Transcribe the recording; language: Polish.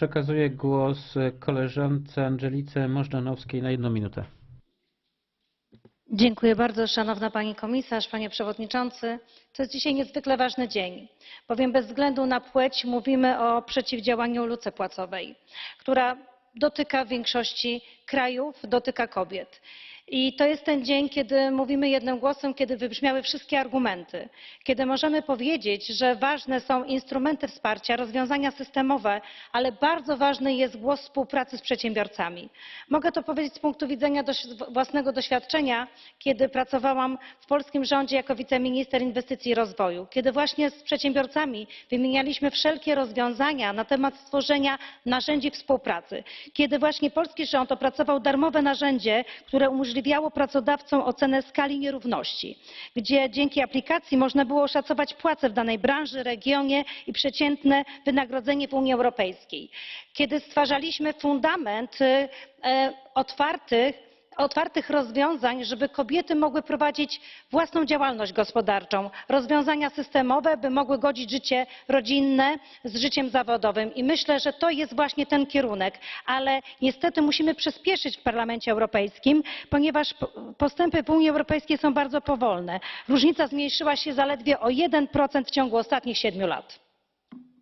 Przekazuję głos koleżance Angelice Możdżanowskiej na jedną minutę. Dziękuję bardzo, szanowna pani komisarz, panie przewodniczący. To jest dzisiaj niezwykle ważny dzień, bowiem bez względu na płeć mówimy o przeciwdziałaniu luce płacowej, która dotyka większości krajów, dotyka kobiet. I to jest ten dzień, kiedy mówimy jednym głosem, kiedy wybrzmiały wszystkie argumenty, kiedy możemy powiedzieć, że ważne są instrumenty wsparcia, rozwiązania systemowe, ale bardzo ważny jest głos współpracy z przedsiębiorcami. Mogę to powiedzieć z punktu widzenia własnego doświadczenia, kiedy pracowałam w polskim rządzie jako wiceminister inwestycji i rozwoju, kiedy właśnie z przedsiębiorcami wymienialiśmy wszelkie rozwiązania na temat stworzenia narzędzi współpracy, kiedy właśnie polski rząd opracował darmowe narzędzie, które umożliwiało pracodawcom ocenę skali nierówności, gdzie dzięki aplikacji można było oszacować płace w danej branży, regionie i przeciętne wynagrodzenie w Unii Europejskiej. Kiedy stwarzaliśmy fundament e, otwartych otwartych rozwiązań, żeby kobiety mogły prowadzić własną działalność gospodarczą, rozwiązania systemowe, by mogły godzić życie rodzinne z życiem zawodowym. I myślę, że to jest właśnie ten kierunek, ale niestety musimy przyspieszyć w Parlamencie Europejskim, ponieważ po- postępy w Unii Europejskiej są bardzo powolne. Różnica zmniejszyła się zaledwie o 1% w ciągu ostatnich siedmiu lat.